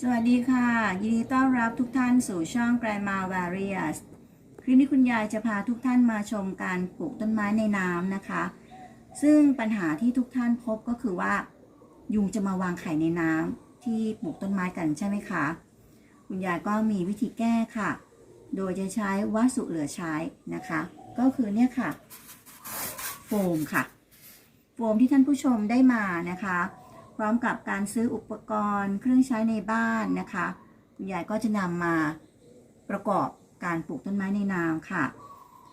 สวัสดีค่ะ ยินดีต้อนรับทุกท่านสู่ช่อง Grandma Various คลิปนี้คุณยายจะพาทุกท่านมาชมการปลูกต้นไม้ในน้ำนะคะ ซึ่งปัญหาที่ทุกท่านพบก็คือว่า ยุงจะมาวางไข่ในน้ำที่ปลูกต้นไม้กันใช่ไหมคะ คุณยายก็มีวิธีแก้ค่ะ โดยจะใช้วัสดุเหลือใช้นะคะ ก็คือเนี่ยค่ะ โฟมค่ะ โฟมที่ท่านผู้ชมได้มานะคะ ร้อมกับการซื้ออุปกรณ์เครื่องใช้ในบ้านนะคะคุณยายก็จะนำมาประกอบการปลูกต้นไม้ในน้ำค่ะ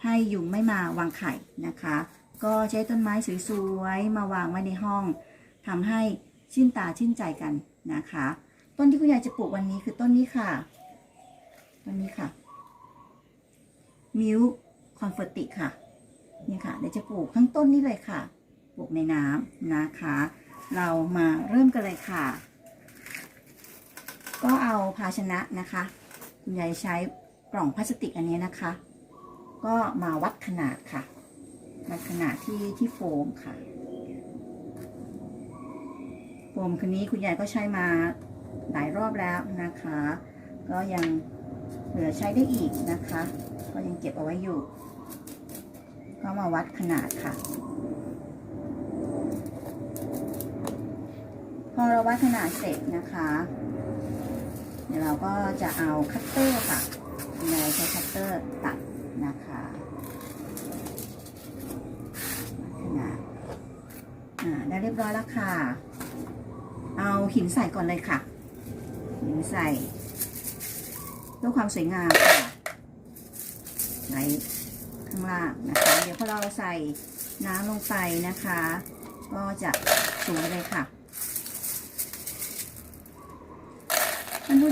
ให้ยุงไม่มาวางไข่นะคะ ก็ใช้ต้นไม้สวยๆมาวางไว้ในห้องทำให้ชื่นตาชื่นใจกันนะคะ ต้นที่คุณยายจะปลูกวันนี้คือต้นนี้ค่ะต้นนี้ค่ะมิวคอนเฟอร์ติค่ะนี่ค่ะเดี๋ยวจะปลูกทั้งต้นนี้เลยค่ะ ปลูกในน้ำนะคะ เรามาเริ่มกันเลยค่ะ ก็เอาภาชนะนะคะคุณยายใช้กล่องพลาสติกอันนี้นะคะ ก็มาวัดขนาดค่ะวัดขนาดที่ที่โฟมค่ะ โฟมคืนนี้คุณยายก็ใช้มาหลายรอบแล้วนะคะ ก็ยังเหลือใช้ได้อีกนะคะ ก็ยังเก็บเอาไว้อยู่ ก็มาวัดขนาดค่ะ อเราวัดขนาดเสร็จนะคะ เดี๋ยวเราก็จะเอาคัตเตอร์ค่ะคุณยาใช้คัตเตอร์ตัดนะคะขนาดอ่าได้เรียบร้อยแล้วค่ะ เอาหินใส่ก่อนเลยค่ะ หินใส่เพื่อความสวยงามค่ะไว้ข้างล่างนะคะ เดี๋ยวพอเราใส่น้ำลงไปนะคะ ก็จะสวยเลยค่ะ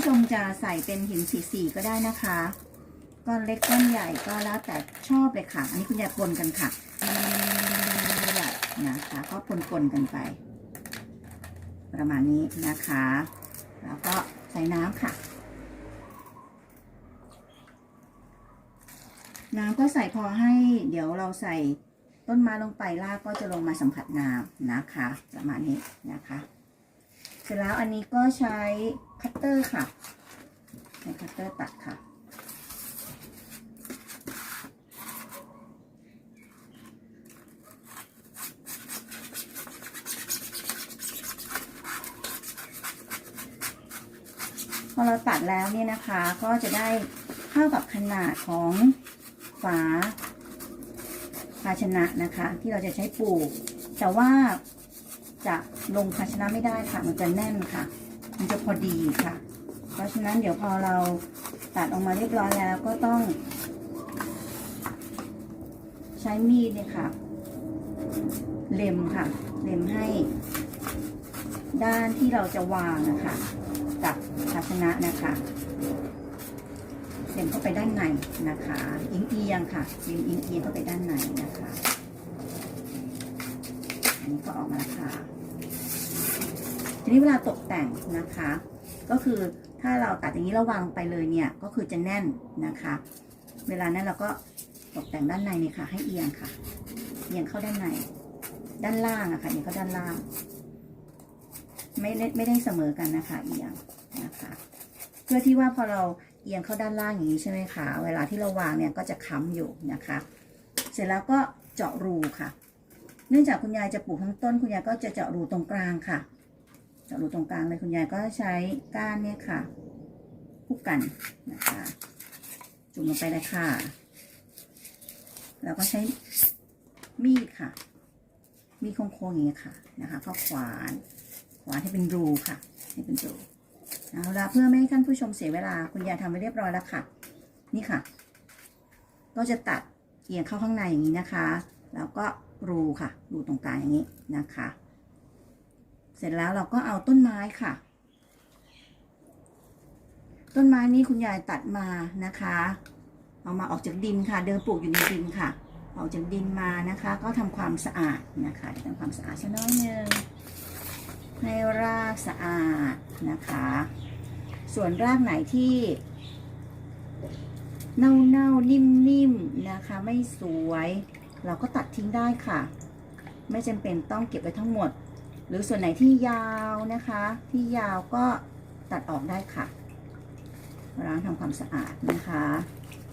ผู้ชมจะใส่เป็นหินสีสีก็ได้นะคะ ก้อนเล็กก้อนใหญ่ก็แล้วแต่ชอบเลยค่ะ อันนี้คุณยายปนกันค่ะนะคะก็ปนปนกันไป ประมาณนี้นะคะ แล้วก็ใส่น้ำค่ะ น้ำก็ใส่พอให้เดี๋ยวเราใส่ต้นไม้ลงไปรากก็จะลงมาสัมผัสน้ำนะคะ ประมาณนี้นะคะ สร็จแล้วอันนี้ก็ใช้คัตเตอร์ค่ะใช้คัตเตอร์ตัดค่ะ พอเราตัดแล้วเนี่ยนะคะก็จะได้เข้ากับขนาดของฝาภาชนะนะคะ ที่เราจะใช้ปลูกแต่ว่า จะลงภาชนะไม่ได้ค่ะ มันจะแน่นค่ะ มันจะพอดีค่ะ เพราะฉะนั้นเดี๋ยวพอเราตัดออกมาเรียบร้อยแล้วก็ต้อง ใช้มีดเนี่ยค่ะ เล็มค่ะ เล็มให้ ด้านที่เราจะวางนะคะกับภาชนะนะคะเล็มเข้าไปด้านในนะคะอิงเอียงค่ะเล็มอิงเอียงเข้าไปด้านในนะคะอันนี้ก็ออกมาแล้วค่ะ ทีนี้เวลาตกแต่งนะคะ ก็คือถ้าเราตัดอย่างนี้แล้วางไปเลยเนี่ยก็คือจะแน่นนะคะ เวลานั้นเราก็ตกแต่งด้านในนี่ค่ะ ให้เอียงค่ะเอียงเข้าด้านใน ด้านล่างอะค่ะเอียงเข้าด้านล่าง ไม่ได้ไม่ได้เสมอกันนะคะ เอียงนะคะ เพื่อที่ว่าพอเราเอียงเข้าด้านล่างอย่างนี้ใช่ไหมคะเวลาที่เราวางเนี่ยก็จะค้ำอยู่นะคะ เสร็จแล้วก็เจาะรูค่ะ เนื่องจากคุณยายจะปลูกทั้งต้นคุณยายก็จะเจาะรูตรงกลางค่ะ เจาะรูตรงกลางเลยคุณยายก็ใช้ก้านเนี่ยค่ะคู่กันนะคะจุ่มลงไปเลยค่ะ แล้วก็ใช้มีดค่ะ มีดโค้งๆอย่างนี้ยค่ะนะคะก็ขวานขวานให้เป็นรูค่ะ ให้เป็นรูเอาละเพื่อไม่ให้ท่านผู้ชมเสียเวลาคุณยายทำไว้เรียบร้อยแล้วค่ะ นี่ค่ะ ก็จะตัดเอียงเข้าข้างในอย่างนี้นะคะ แล้วก็รูค่ะ รูตรงกลางอย่างนี้นะคะ เสร็จแล้วเราก็เอาต้นไม้ค่ะ ต้นไม้นี้คุณยายตัดมานะคะ เอามาออกจากดินค่ะ เดิมปลูกอยู่ในดินค่ะ ออกจากดินมานะคะ ก็ทำความสะอาดนะคะทำความสะอาดสักน้อยหนึ่งให้รากสะอาดนะคะ ส่วนรากไหนที่ เน่าๆนิ่มๆนะคะ ไม่สวย เราก็ตัดทิ้งได้ค่ะ ไม่จำเป็นต้องเก็บไว้ทั้งหมด หรือส่วนไหนที่ยาวนะคะ ที่ยาวก็ตัดออกได้ค่ะ ล้างทำความสะอาดนะคะ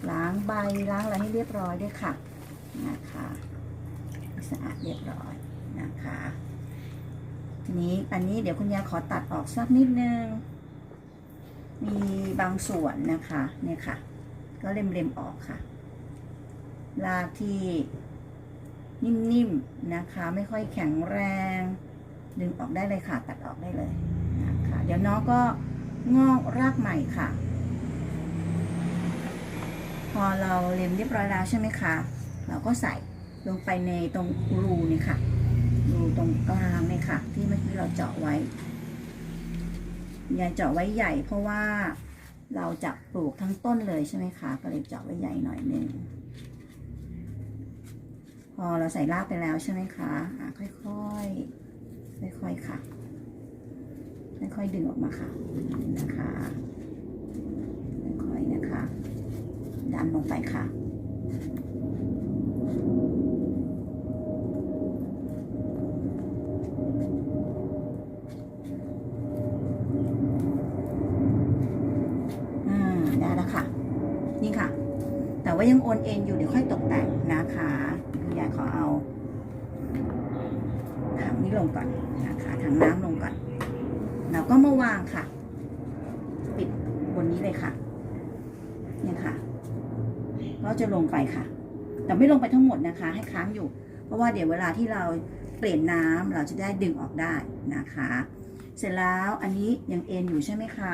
ล้างใบล้างอะไรให้เรียบร้อยด้วยค่ะนะคะสะอาดเรียบร้อยนะคะทีนี้อันนี้เดี๋ยวคุณยายขอตัดออกสักนิดนึง มีบางส่วนนะคะเนี่ยค่ะ ก็เล็มๆออกค่ะรากที่นิ่มๆนะคะ ไม่ค่อยแข็งแรง ดึงออกได้เลยค่ะ ตัดออกได้เลยนะคะเดี๋ยวน้องก็งอกรากใหม่ค่ะ พอเราเล็มเรียบร้อยแล้วใช่ไหมคะ เราก็ใส่ลงไปในตรงรูนี่ค่ะ รูตรงกลางนี่ค่ะ ที่เมื่อกี้เราเจาะไว้ยายเจาะไว้ใหญ่ เพราะว่าเราจะปลูกทั้งต้นเลยใช่ไหมคะ ก็เลยเจาะไว้ใหญ่หน่อยหนึ่งพอเราใส่รากไปแล้วใช่ไหมคะอะค่อยๆ ค่อยๆค่ะ ค่อยๆดึงออกมาค่ะนะคะค่อยๆนะคะดันลงไปค่ะอ่าได้แล้วค่ะ นี่ค่ะ แต่ว่ายังโอนเอ็นอยู่เดี๋ยวค่อยตกแต่งนะคะคุณยายขอเอาถั งก่อนนะคะถังน้ำลงก่อนเราก็มาวางค่ะ ปิดบนนี้เลยค่ะเนี่ยค่ะ ก็จะลงไปค่ะ แต่ไม่ลงไปทั้งหมดนะคะ ให้ค้างอยู่ เพราะว่าเดี๋ยวเวลาที่เราเปลี่ยนน้ำเราจะได้ดึงออกได้นะคะ เสร็จแล้วอันนี้ยังเอ็นอยู่ใช่ไหมคะ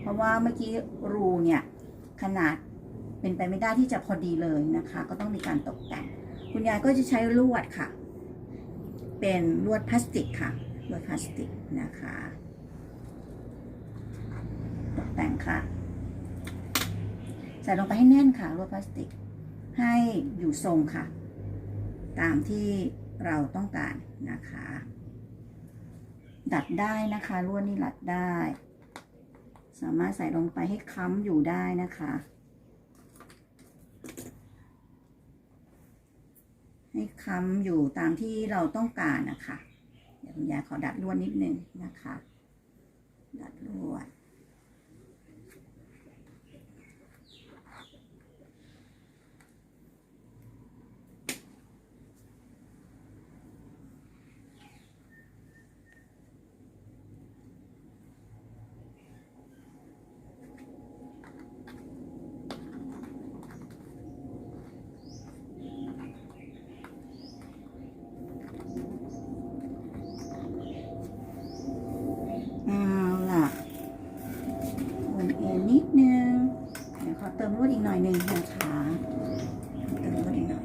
เพราะว่าเมื่อกี้รูเนี่ยขนาดเป็นไปไม่ได้ที่จะพอดีเลยนะคะ ก็ต้องมีการตกแต่ง คุณยายก็จะใช้ลวดค่ะ เป็นลวดพลาสติกค่ะลวดพลาสติกนะคะตกแต่งค่ะ ใส่ลงไปให้แน่นค่ะลวดพลาสติก ให้อยู่ทรงค่ะ ตามที่เราต้องการนะคะ ดัดได้นะคะลวดนี่ดัดได้ สามารถใส่ลงไปให้ค้ำอยู่ได้นะคะ ให้ค้ำอยู่ตามที่เราต้องการนะคะ เดี๋ยวคุณยายขอดัดลวดนิดนึงนะคะ ดัดลวด เอาล่ะวนเอ็นนิดนึง เดี๋ยวขอเติมลวดอีกหน่อยหนึ่งนะคะเติมลวดอีกหน่อย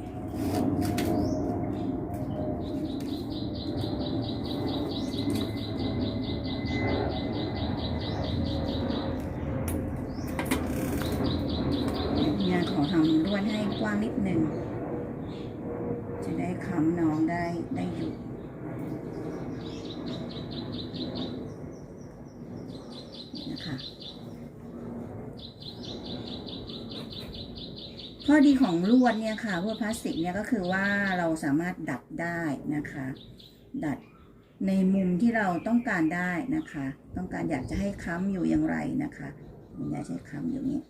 เนี่ยขอทำลวดให้กว้างนิดหนึ่ง จะได้ค้ำน้องได้ได้อยู่นะคะข้อดีของลวดเนี่ยค่ะลวดพลาสติกเนี่ยก็คือว่าเราสามารถดัดได้นะคะ ดัดในมุมที่เราต้องการได้นะคะ ต้องการอยากจะให้ค้ำอยู่อย่างไรนะคะคุณยายใช้ค้ำอยู่นี้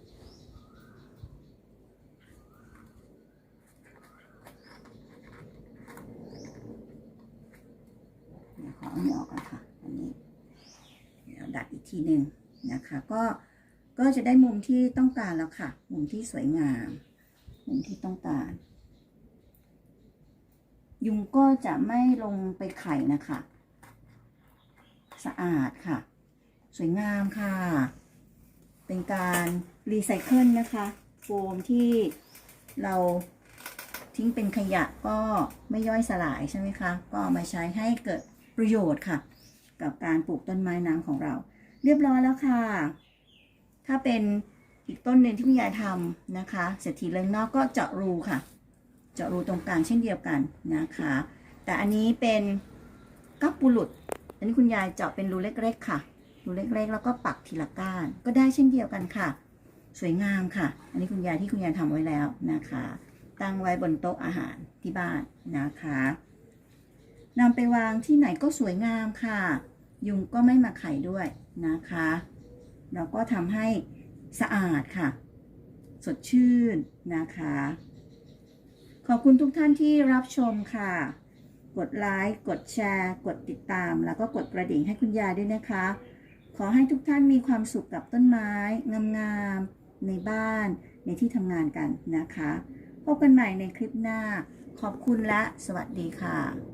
เดี๋ยวขอเอาหมออกก่อนค่ะอันนี้ เดี๋ยวดัดอีก ทีหนึ่งนะคะ ก็ก็จะได้มุมที่ต้องการแล้วค่ะ มุมที่สวยงาม มุมที่ต้องการ ยุงก็จะไม่ลงไปไข่นะคะ สะอาดค่ะ สวยงามค่ะ เป็นการรีไซเคิลนะคะ โฟมที่เราทิ้งเป็นขยะก็ไม่ย่อยสลายใช่ไหมคะ ก็มาใช้ให้เกิดประโยชน์ค่ะ กับการปลูกต้นไม้น้ำของเรา เรียบร้อยแล้วค่ะ ถ้าเป็นอีกต้นหนึ่งที่คุณยายทำนะคะเศรษฐีเรืองนอกก็เจาะรูค่ะ เจาะรูตรงกลางเช่นเดียวกันนะคะ แต่อันนี้เป็นกัปปุลุดอันนี้คุณยายเจาะเป็นรูเล็กๆค่ะ รูเล็กๆ แล้วก็ปักทีละก้านก็ได้เช่นเดียวกันค่ะ สวยงามค่ะ อันนี้คุณยายที่คุณยายทำไว้แล้วนะคะ ตั้งไว้บนโต๊ะอาหารที่บ้านนะคะนำไปวางที่ไหนก็สวยงามค่ะ ยุงก็ไม่มาไข่ด้วยนะคะแล้วก็ทำให้สะอาดค่ะ สดชื่นนะคะ ขอบคุณทุกท่านที่รับชมค่ะ กดไลค์ กดแชร์ กดติดตาม แล้วก็กดกระดิ่งให้คุณยายด้วยนะคะ ขอให้ทุกท่านมีความสุขกับต้นไม้งามๆในบ้านในที่ทำงานกันนะคะ พบกันใหม่ในคลิปหน้า ขอบคุณและสวัสดีค่ะ